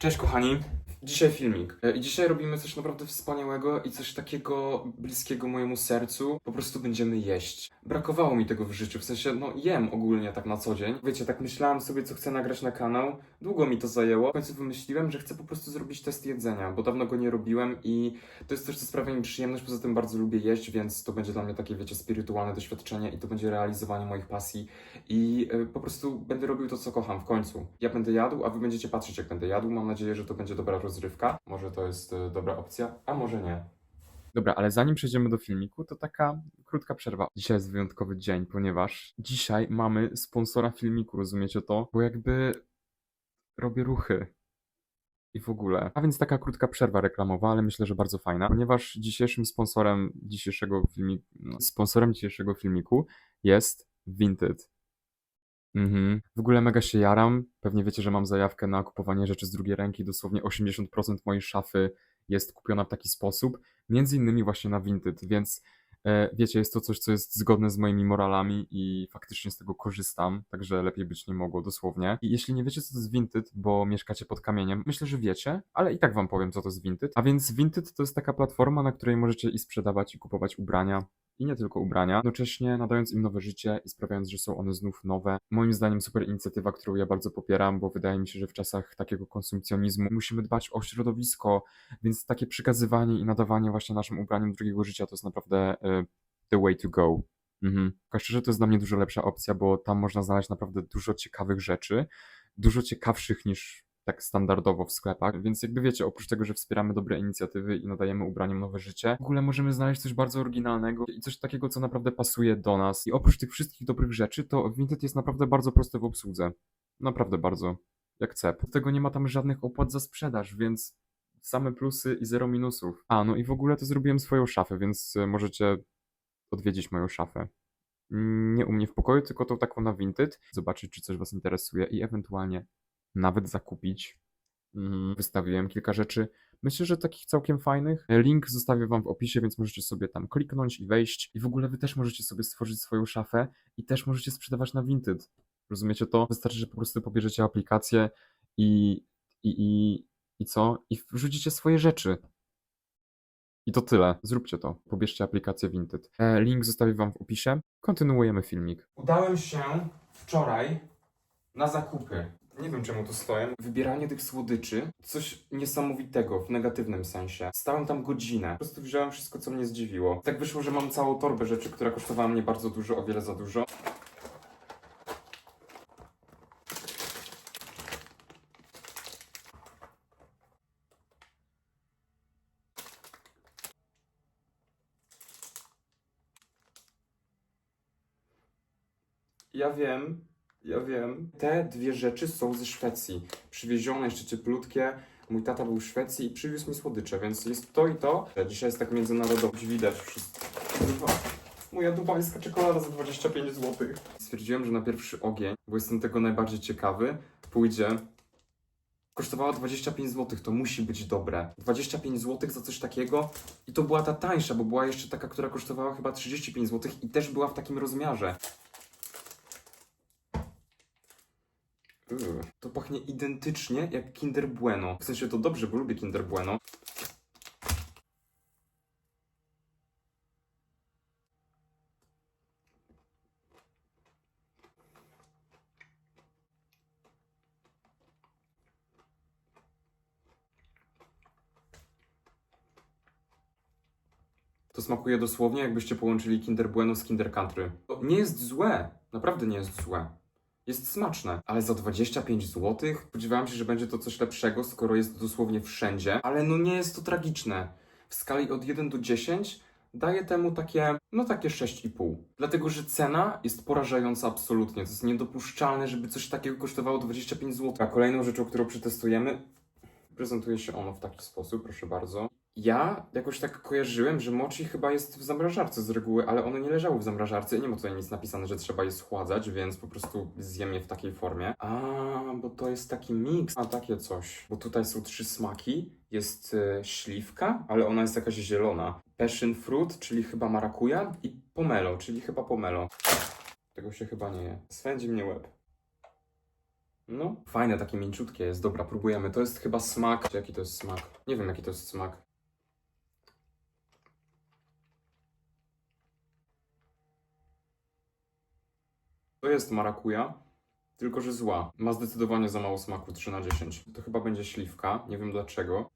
Cześć kochani, dzisiaj filmik. E, I dzisiaj robimy coś naprawdę wspaniałego i coś takiego bliskiego mojemu sercu. Po prostu będziemy jeść. Brakowało mi tego w życiu, w sensie, no jem ogólnie tak na co dzień. Wiecie, tak myślałem sobie, co chcę nagrać na kanał. Długo mi to zajęło. W końcu wymyśliłem, że chcę po prostu zrobić test jedzenia, bo dawno go nie robiłem i to jest coś, co sprawia mi przyjemność. Poza tym bardzo lubię jeść, więc to będzie dla mnie takie, wiecie, spirytualne doświadczenie i to będzie realizowanie moich pasji. I e, po prostu będę robił to, co kocham w końcu. Ja będę jadł, a wy będziecie patrzeć, jak będę jadł. Mam nadzieję, że to będzie dobra rozrywka. Może to jest e, dobra opcja, a może nie. Dobra, ale zanim przejdziemy do filmiku, to taka krótka przerwa. Dzisiaj jest wyjątkowy dzień, ponieważ dzisiaj mamy sponsora filmiku, rozumiecie to? Bo jakby robię ruchy. I w ogóle. A więc taka krótka przerwa reklamowa, ale myślę, że bardzo fajna, ponieważ dzisiejszym sponsorem dzisiejszego filmiku, no, sponsorem dzisiejszego filmiku jest Vinted. Mhm. W ogóle mega się jaram. Pewnie wiecie, że mam zajawkę na kupowanie rzeczy z drugiej ręki. Dosłownie 80% mojej szafy jest kupiona w taki sposób. Między innymi właśnie na Vinted, więc e, wiecie, jest to coś, co jest zgodne z moimi moralami i faktycznie z tego korzystam, także lepiej być nie mogło, dosłownie. I jeśli nie wiecie, co to jest Vinted, bo mieszkacie pod kamieniem, myślę, że wiecie, ale i tak wam powiem, co to jest Vinted. A więc Vinted to jest taka platforma, na której możecie i sprzedawać, i kupować ubrania, i nie tylko ubrania, jednocześnie nadając im nowe życie i sprawiając, że są one znów nowe. Moim zdaniem super inicjatywa, którą ja bardzo popieram, bo wydaje mi się, że w czasach takiego konsumpcjonizmu musimy dbać o środowisko, więc takie przekazywanie i nadawanie właśnie naszym ubraniom drugiego życia to jest naprawdę y, the way to go. Mhm. Szczerze, to jest dla mnie dużo lepsza opcja, bo tam można znaleźć naprawdę dużo ciekawych rzeczy, dużo ciekawszych niż tak standardowo w sklepach, więc jakby wiecie, oprócz tego, że wspieramy dobre inicjatywy i nadajemy ubraniom nowe życie, w ogóle możemy znaleźć coś bardzo oryginalnego i coś takiego, co naprawdę pasuje do nas. I oprócz tych wszystkich dobrych rzeczy, to Vinted jest naprawdę bardzo prosty w obsłudze. Naprawdę bardzo. Jak cep. Do tego nie ma tam żadnych opłat za sprzedaż, więc same plusy i zero minusów. A, no i w ogóle to zrobiłem swoją szafę, więc e, możecie odwiedzić moją szafę. Nie u mnie w pokoju, tylko tą taką na Vinted. Zobaczyć, czy coś Was interesuje i ewentualnie nawet zakupić. Mm, Wystawiłem kilka rzeczy. Myślę, że takich całkiem fajnych. Link zostawię Wam w opisie, więc możecie sobie tam kliknąć i wejść. I w ogóle Wy też możecie sobie stworzyć swoją szafę i też możecie sprzedawać na Vinted. Rozumiecie to? Wystarczy, że po prostu pobierzecie aplikację i, i, i, i co? I wrzucicie swoje rzeczy. I to tyle. Zróbcie to. Pobierzcie aplikację Vinted. E, link zostawię Wam w opisie. Kontynuujemy filmik. Udałem się wczoraj na zakupy. Nie wiem czemu tu stoję. Wybieranie tych słodyczy, coś niesamowitego w negatywnym sensie. Stałem tam godzinę. Po prostu wziąłem wszystko, co mnie zdziwiło. Tak wyszło, że mam całą torbę rzeczy, która kosztowała mnie bardzo dużo, o wiele za dużo. Ja wiem, ja wiem. Te dwie rzeczy są ze Szwecji. Przywiezione, jeszcze cieplutkie. Mój tata był w Szwecji i przywiózł mi słodycze, więc jest to i to. Dzisiaj jest tak międzynarodowo, widać wszystko. Moja dubajska czekolada za 25 zł. Stwierdziłem, że na pierwszy ogień, bo jestem tego najbardziej ciekawy, pójdzie. Kosztowała 25 zł, to musi być dobre. 25 zł za coś takiego i to była ta tańsza, bo była jeszcze taka, która kosztowała chyba 35 zł i też była w takim rozmiarze. To pachnie identycznie jak Kinder Bueno. W sensie to dobrze, bo lubię Kinder Bueno. To smakuje dosłownie, jakbyście połączyli Kinder Bueno z Kinder Country. To nie jest złe, naprawdę nie jest złe. Jest smaczne, ale za 25 zł? Spodziewałem się, że będzie to coś lepszego, skoro jest dosłownie wszędzie, ale no nie jest to tragiczne. W skali od 1 do 10 daję temu takie, no takie 6,5. Dlatego, że cena jest porażająca absolutnie. To jest niedopuszczalne, żeby coś takiego kosztowało 25 zł. A kolejną rzeczą, którą przetestujemy, prezentuje się ono w taki sposób, proszę bardzo. Ja jakoś tak kojarzyłem, że mochi chyba jest w zamrażarce z reguły, ale one nie leżały w zamrażarce i nie ma tutaj nic napisane, że trzeba je schładzać, więc po prostu zjem je w takiej formie. A, bo to jest taki miks, a takie coś. Bo tutaj są trzy smaki. Jest e, śliwka, ale ona jest jakaś zielona. Passion fruit, czyli chyba marakuja i pomelo, czyli chyba pomelo. Tego się chyba nie je. Swędzi mnie łeb. No, fajne, takie mięciutkie jest. Dobra, próbujemy. To jest chyba smak. Jaki to jest smak? Nie wiem, jaki to jest smak. Jest marakuja, tylko że zła. Ma zdecydowanie za mało smaku, 3 na 10. To chyba będzie śliwka, nie wiem dlaczego.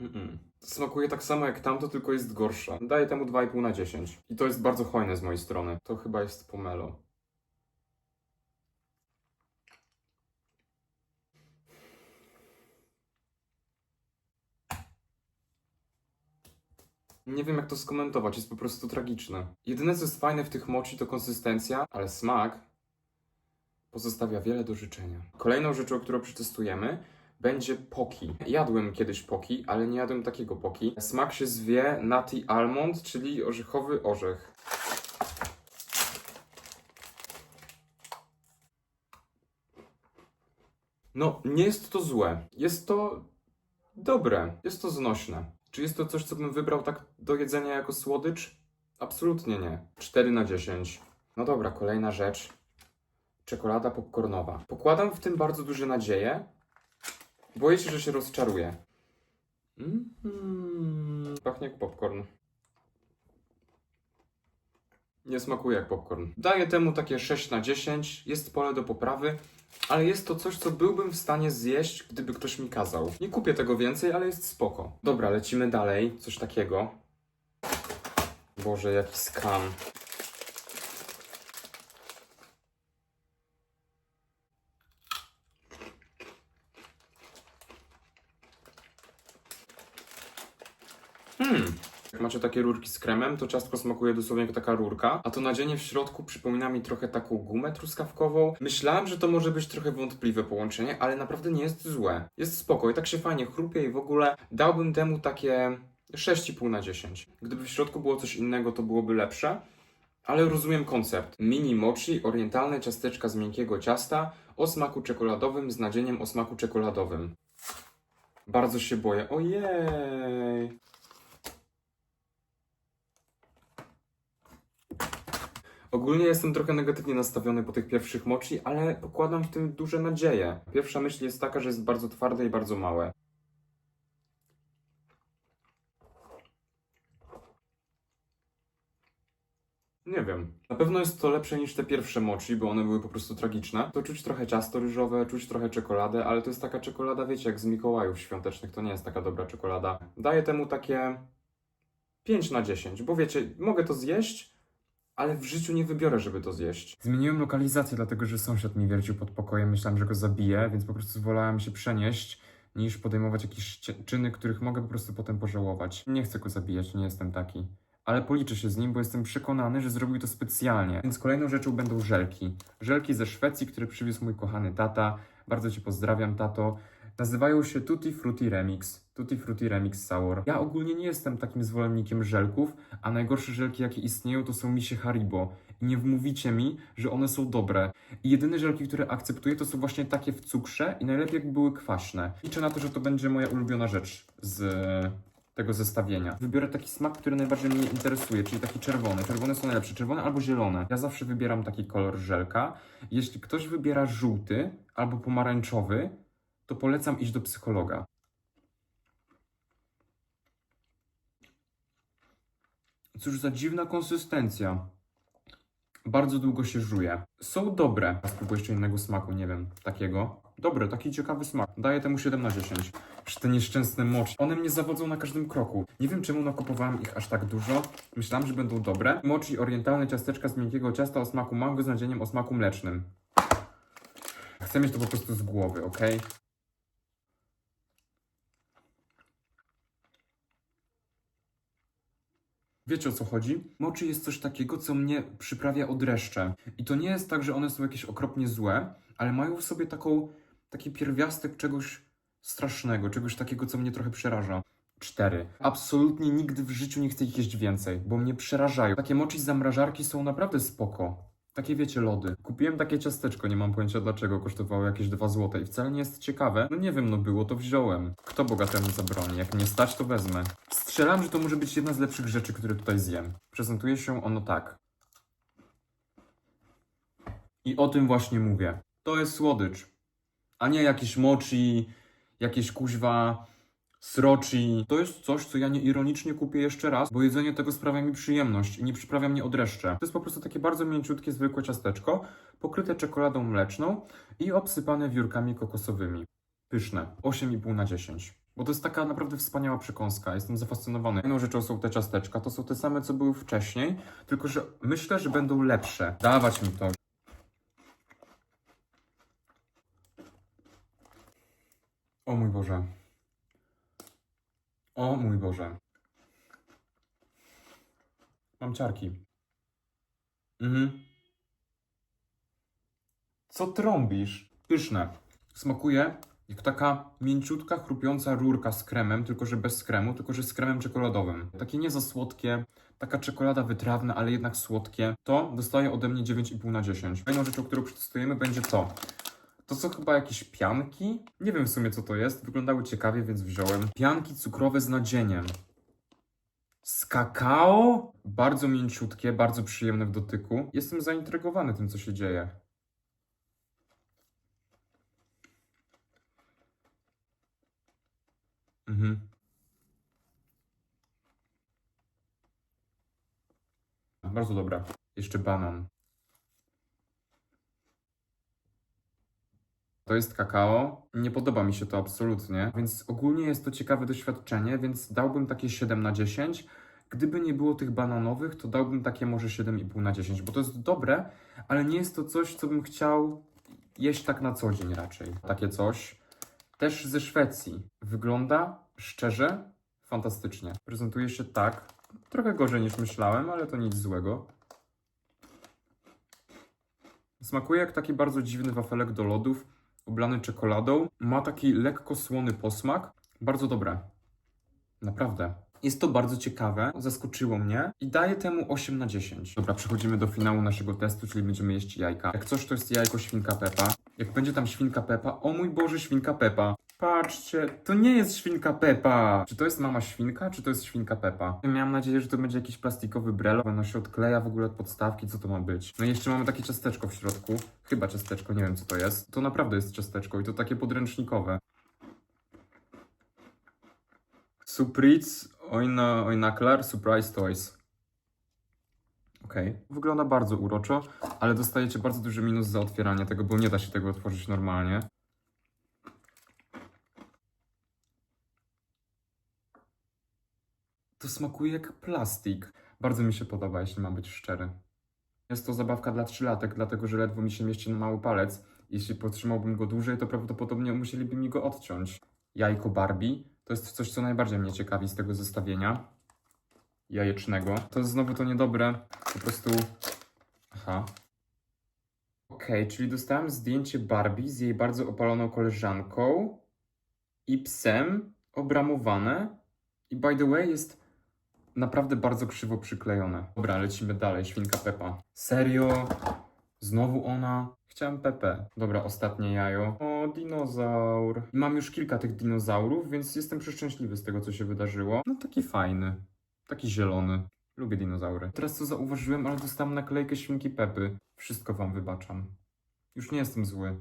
Mm-mm. Smakuje tak samo jak tamto, tylko jest gorsza. Daję temu 2,5 na 10. I to jest bardzo hojne z mojej strony. To chyba jest pomelo. Nie wiem jak to skomentować, jest po prostu tragiczne. Jedyne co jest fajne w tych mochi to konsystencja, ale smak pozostawia wiele do życzenia. Kolejną rzeczą, którą przetestujemy, będzie poki. Jadłem kiedyś poki, ale nie jadłem takiego poki. Smak się zwie nutty almond, czyli orzechowy orzech. No, nie jest to złe. Jest to dobre. Jest to znośne. Czy jest to coś, co bym wybrał tak do jedzenia jako słodycz? Absolutnie nie. 4 na 10. No dobra, kolejna rzecz. Czekolada popcornowa. Pokładam w tym bardzo duże nadzieje. Boję się, że się rozczaruję. Mm, pachnie jak popcorn. Nie smakuje jak popcorn. Daję temu takie 6 na 10. Jest pole do poprawy, ale jest to coś, co byłbym w stanie zjeść, gdyby ktoś mi kazał. Nie kupię tego więcej, ale jest spoko. Dobra, lecimy dalej. Coś takiego. Boże, jaki skam. Hmm. Jak macie takie rurki z kremem, to ciastko smakuje dosłownie jak taka rurka, a to nadzienie w środku przypomina mi trochę taką gumę truskawkową. Myślałem, że to może być trochę wątpliwe połączenie, ale naprawdę nie jest złe. Jest spoko i tak się fajnie chrupie i w ogóle dałbym temu takie 6,5 na 10. Gdyby w środku było coś innego, to byłoby lepsze. Ale rozumiem koncept. Mini mochi, orientalne ciasteczka z miękkiego ciasta o smaku czekoladowym z nadzieniem o smaku czekoladowym. Bardzo się boję. Ojej. Ogólnie jestem trochę negatywnie nastawiony po tych pierwszych mochi, ale pokładam w tym duże nadzieje. Pierwsza myśl jest taka, że jest bardzo twarde i bardzo małe. Nie wiem. Na pewno jest to lepsze niż te pierwsze mochi, bo one były po prostu tragiczne. To czuć trochę ciasto ryżowe, czuć trochę czekoladę, ale to jest taka czekolada, wiecie, jak z Mikołajów świątecznych. To nie jest taka dobra czekolada. Daję temu takie 5 na 10, bo wiecie, mogę to zjeść, ale w życiu nie wybiorę, żeby to zjeść. Zmieniłem lokalizację, dlatego że sąsiad mi wiercił pod pokojem. Myślałem, że go zabiję, więc po prostu wolałem się przenieść, niż podejmować jakieś czyny, których mogę po prostu potem pożałować. Nie chcę go zabijać, nie jestem taki. Ale policzę się z nim, bo jestem przekonany, że zrobił to specjalnie. Więc kolejną rzeczą będą żelki. Żelki ze Szwecji, które przywiózł mój kochany tata. Bardzo Cię pozdrawiam, tato. Nazywają się Tutti Frutti Remix. Tutti Frutti Remix Sour. Ja ogólnie nie jestem takim zwolennikiem żelków, a najgorsze żelki, jakie istnieją, to są misie Haribo. I nie wmówicie mi, że one są dobre. I jedyne żelki, które akceptuję, to są właśnie takie w cukrze i najlepiej jakby były kwaśne. Liczę na to, że to będzie moja ulubiona rzecz z tego zestawienia. Wybiorę taki smak, który najbardziej mnie interesuje, czyli taki czerwony. Czerwone są najlepsze, czerwone albo zielone. Ja zawsze wybieram taki kolor żelka. Jeśli ktoś wybiera żółty albo pomarańczowy, to polecam iść do psychologa. Cóż za dziwna konsystencja. Bardzo długo się żuje. Są dobre. Spróbuję jeszcze innego smaku, nie wiem, takiego. Dobre, taki ciekawy smak. Daję temu 7 na 10. Czy te nieszczęsne mochi. One mnie zawodzą na każdym kroku. Nie wiem czemu nakupowałem ich aż tak dużo. Myślałem, że będą dobre. Mochi orientalne ciasteczka z miękkiego ciasta o smaku mango z nadzieniem o smaku mlecznym. Chcę mieć to po prostu z głowy, ok? Wiecie o co chodzi? Mochi jest coś takiego, co mnie przyprawia od dreszcze. I to nie jest tak, że one są jakieś okropnie złe, ale mają w sobie taką, taki pierwiastek czegoś strasznego, czegoś takiego, co mnie trochę przeraża. Cztery. Absolutnie nigdy w życiu nie chcę ich jeść więcej, bo mnie przerażają. Takie mochi z zamrażarki są naprawdę spoko. Takie wiecie, lody. Kupiłem takie ciasteczko, nie mam pojęcia dlaczego, kosztowało jakieś 2 złote i wcale nie jest ciekawe. No nie wiem, no było, to wziąłem. Kto bogatemu zabroni? Jak nie stać, to wezmę. Strzelam, że to może być jedna z lepszych rzeczy, które tutaj zjem. Prezentuje się ono tak. I o tym właśnie mówię. To jest słodycz. A nie jakieś mochi, jakieś kuźwa srochi. To jest coś, co ja nieironicznie kupię jeszcze raz, bo jedzenie tego sprawia mi przyjemność i nie przyprawia mnie od dreszcze. To jest po prostu takie bardzo mięciutkie, zwykłe ciasteczko, pokryte czekoladą mleczną i obsypane wiórkami kokosowymi. Pyszne. 8,5 na 10. Bo to jest taka naprawdę wspaniała przekąska. Jestem zafascynowany. Jedną rzeczą są te ciasteczka. To są te same, co były wcześniej, tylko że myślę, że będą lepsze. Dawać mi to. O mój Boże. O mój Boże. Mam ciarki. Mhm. Co trąbisz? Pyszne. Smakuje jak taka mięciutka, chrupiąca rurka z kremem, tylko że bez kremu, tylko że z kremem czekoladowym. Takie nie za słodkie, taka czekolada wytrawna, ale jednak słodkie. To dostaje ode mnie 9,5 na 10. Kolejną rzeczą, którą przetestujemy będzie to. To są chyba jakieś pianki? Nie wiem w sumie co to jest. Wyglądały ciekawie, więc wziąłem. Pianki cukrowe z nadzieniem. Z kakao? Bardzo mięciutkie, bardzo przyjemne w dotyku. Jestem zaintrygowany tym, co się dzieje. Mhm. Bardzo dobra. Jeszcze banan. To jest kakao. Nie podoba mi się to absolutnie, więc ogólnie jest to ciekawe doświadczenie, więc dałbym takie 7 na 10. Gdyby nie było tych bananowych, to dałbym takie może 7,5 na 10, bo to jest dobre, ale nie jest to coś, co bym chciał jeść tak na co dzień raczej. Takie coś. Też ze Szwecji. Wygląda szczerze fantastycznie. Prezentuje się tak. Trochę gorzej niż myślałem, ale to nic złego. Smakuje jak taki bardzo dziwny wafelek do lodów, oblany czekoladą. Ma taki lekko słony posmak. Bardzo dobre. Naprawdę. Jest to bardzo ciekawe, zaskoczyło mnie i daję temu 8 na 10. Dobra, przechodzimy do finału naszego testu, czyli będziemy jeść jajka. Jak coś, to jest jajko świnka Pepa. Jak będzie tam świnka Pepa, o mój Boże, świnka Pepa. Patrzcie, to nie jest świnka Pepa. Czy to jest mama świnka, czy to jest świnka Pepa? Miałem nadzieję, że to będzie jakiś plastikowy brelo. Ono się odkleja w ogóle od podstawki, co to ma być? No i jeszcze mamy takie ciasteczko w środku. Chyba ciasteczko, nie wiem co to jest. To naprawdę jest ciasteczko i to takie podręcznikowe. Surprise Oina, Oinaklar Surprise Toys. Okej. Wygląda bardzo uroczo, ale dostajecie bardzo duży minus za otwieranie tego, bo nie da się tego otworzyć normalnie. To smakuje jak plastik. Bardzo mi się podoba, jeśli mam być szczery. Jest to zabawka dla trzylatek, dlatego że ledwo mi się mieści na mały palec. Jeśli potrzymałbym go dłużej, to prawdopodobnie musieliby mi go odciąć. Jajko Barbie to jest coś, co najbardziej mnie ciekawi z tego zestawienia jajecznego. To jest znowu to niedobre, po prostu... Aha. Okej, czyli dostałem zdjęcie Barbie z jej bardzo opaloną koleżanką i psem obramowane. I by the way jest naprawdę bardzo krzywo przyklejone. Dobra, lecimy dalej. Świnka Pepa. Serio? Znowu ona? Chciałem Pepe. Dobra, ostatnie jajo. O, dinozaur. Mam już kilka tych dinozaurów, więc jestem przeszczęśliwy z tego, co się wydarzyło. No taki fajny. Taki zielony. Lubię dinozaury. Teraz co zauważyłem, ale dostałem naklejkę świnki Pepy. Wszystko wam wybaczam. Już nie jestem zły.